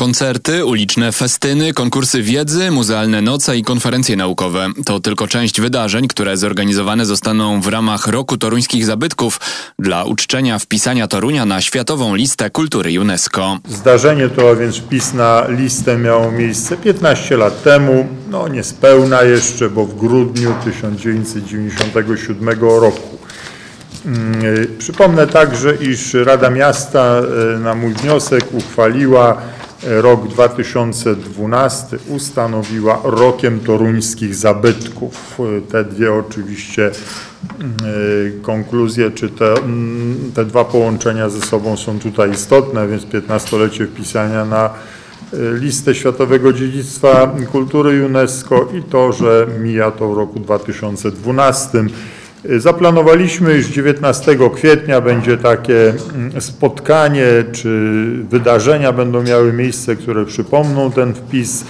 Koncerty, uliczne festyny, konkursy wiedzy, muzealne noce i konferencje naukowe to tylko część wydarzeń, które zorganizowane zostaną w ramach Roku Toruńskich Zabytków dla uczczenia wpisania Torunia na Światową Listę Kultury UNESCO. Zdarzenie to, a więc wpis na listę miało miejsce 15 lat temu, no niespełna jeszcze, bo w grudniu 1997 roku. Mm, Przypomnę także, iż Rada Miasta e, na mój wniosek uchwaliła e, rok 2012, ustanowiła rokiem toruńskich zabytków. Te dwie oczywiście mm, konkluzje, czy te, mm, te dwa połączenia ze sobą są tutaj istotne, więc 15-lecie wpisania na e, listę Światowego Dziedzictwa Kultury UNESCO i to, że mija to w roku 2012. Zaplanowaliśmy, iż 19 kwietnia będzie takie mm, spotkanie, czy wydarzenia będą miały miejsce, które przypomną ten wpis,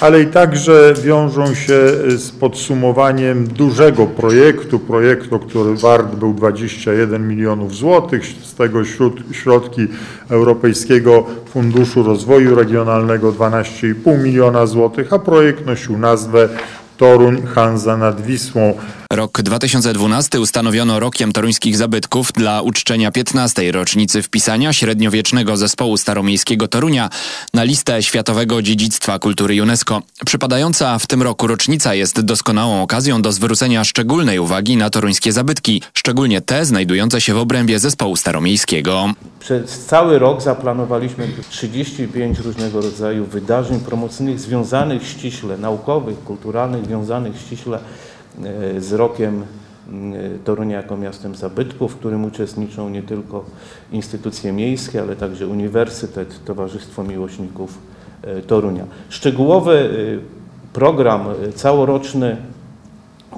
ale i także wiążą się z podsumowaniem dużego projektu, projektu, który wart był 21 milionów złotych, z tego środki Europejskiego Funduszu Rozwoju Regionalnego 12,5 miliona złotych, a projekt nosił nazwę Toruń Hanza nad Wisłą. Rok 2012 ustanowiono rokiem toruńskich zabytków dla uczczenia 15. rocznicy wpisania średniowiecznego zespołu staromiejskiego Torunia na listę Światowego Dziedzictwa Kultury UNESCO. Przypadająca w tym roku rocznica jest doskonałą okazją do zwrócenia szczególnej uwagi na toruńskie zabytki, szczególnie te znajdujące się w obrębie zespołu staromiejskiego. Przez cały rok zaplanowaliśmy 35 różnego rodzaju wydarzeń promocyjnych związanych ściśle, naukowych, kulturalnych, związanych ściśle e, z rokiem m, Torunia jako miastem zabytków, w którym uczestniczą nie tylko instytucje miejskie, ale także Uniwersytet, Towarzystwo Miłośników e, Torunia. Szczegółowy e, program e, całoroczny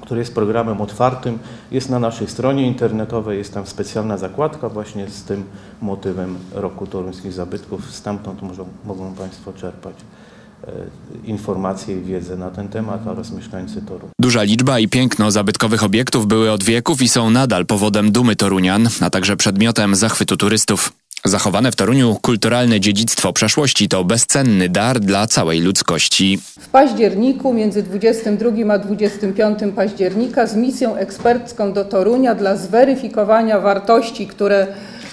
który jest programem otwartym, jest na naszej stronie internetowej, jest tam specjalna zakładka właśnie z tym motywem Roku Toruńskich Zabytków. Stamtąd mogą, mogą Państwo czerpać e, informacje i wiedzę na ten temat oraz mieszkańcy Toru. Duża liczba i piękno zabytkowych obiektów były od wieków i są nadal powodem dumy Torunian, a także przedmiotem zachwytu turystów. Zachowane w Toruniu kulturalne dziedzictwo przeszłości to bezcenny dar dla całej ludzkości. w październiku, między 22 a 25 października, z misją ekspercką do Torunia dla zweryfikowania wartości, które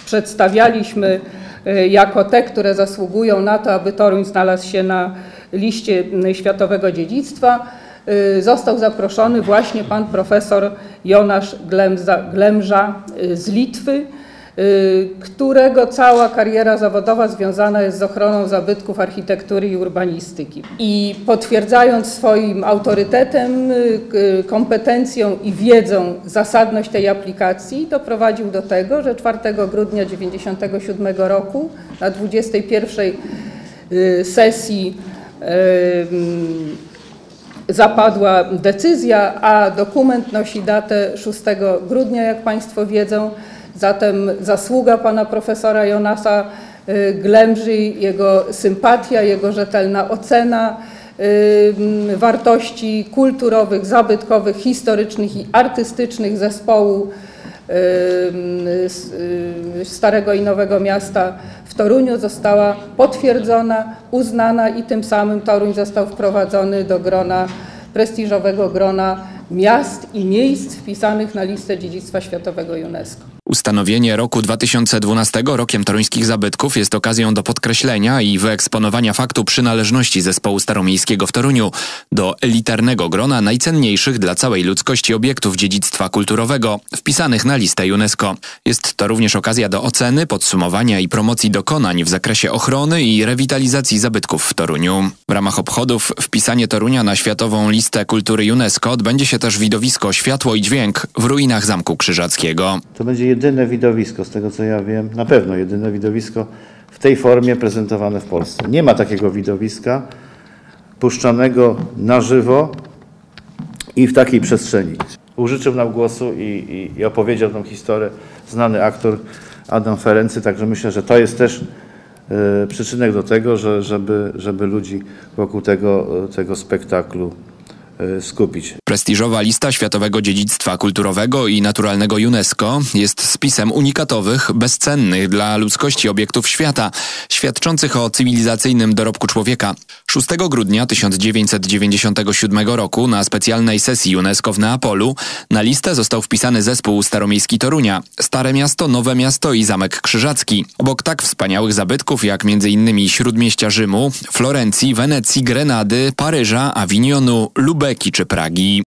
przedstawialiśmy e, jako te, które zasługują na to, aby Toruń znalazł się na liście Światowego Dziedzictwa. e, Został zaproszony właśnie pan profesor Jonasz Glemza, Glemża e, z Litwy, którego cała kariera zawodowa związana jest z ochroną zabytków architektury i urbanistyki. I potwierdzając swoim autorytetem, y, k- kompetencją i wiedzą zasadność tej aplikacji, doprowadził do tego, że 4 grudnia 1997 roku na 21 y, sesji y, mm, zapadła decyzja, a dokument nosi datę 6 grudnia, jak Państwo wiedzą. Zatem zasługa pana profesora Jonasa y, Glemży, jego sympatia, jego rzetelna ocena y, wartości kulturowych, zabytkowych, historycznych i artystycznych zespołu y, Starego i Nowego Miasta w Toruniu została potwierdzona, uznana i tym samym Toruń został wprowadzony do grona, prestiżowego grona miast i miejsc wpisanych na listę dziedzictwa światowego UNESCO. Ustanowienie roku 2012 rokiem toruńskich zabytków jest okazją do podkreślenia i wyeksponowania faktu przynależności zespołu staromiejskiego w Toruniu do elitarnego grona najcenniejszych dla całej ludzkości obiektów dziedzictwa kulturowego wpisanych na listę UNESCO. Jest to również okazja do oceny, podsumowania i promocji dokonań w zakresie ochrony i rewitalizacji zabytków w Toruniu. W ramach obchodów wpisanie Torunia na Światową Listę Kultury UNESCO odbędzie się też widowisko Światło i Dźwięk w ruinach Zamku Krzyżackiego. To będzie jedyne widowisko, z tego co ja wiem, na pewno jedyne widowisko w tej formie prezentowane w Polsce. Nie ma takiego widowiska puszczanego na żywo i w takiej przestrzeni. Użyczył nam głosu i, i, i opowiedział tą historię znany aktor Adam Ferency, także myślę, że to jest też e, przyczynek do tego, że, żeby, żeby ludzi wokół tego, e, tego spektaklu skupić. Prestiżowa lista Światowego Dziedzictwa Kulturowego i Naturalnego UNESCO jest spisem unikatowych, bezcennych dla ludzkości obiektów świata, świadczących o cywilizacyjnym dorobku człowieka. 6 grudnia 1997 roku na specjalnej sesji UNESCO w Neapolu na listę został wpisany zespół staromiejski Torunia, Stare Miasto, Nowe Miasto i Zamek Krzyżacki. Obok tak wspaniałych zabytków jak m.in. Śródmieścia Rzymu, Florencji, Wenecji, Grenady, Paryża, Awinionu, Lubeki czy Pragi.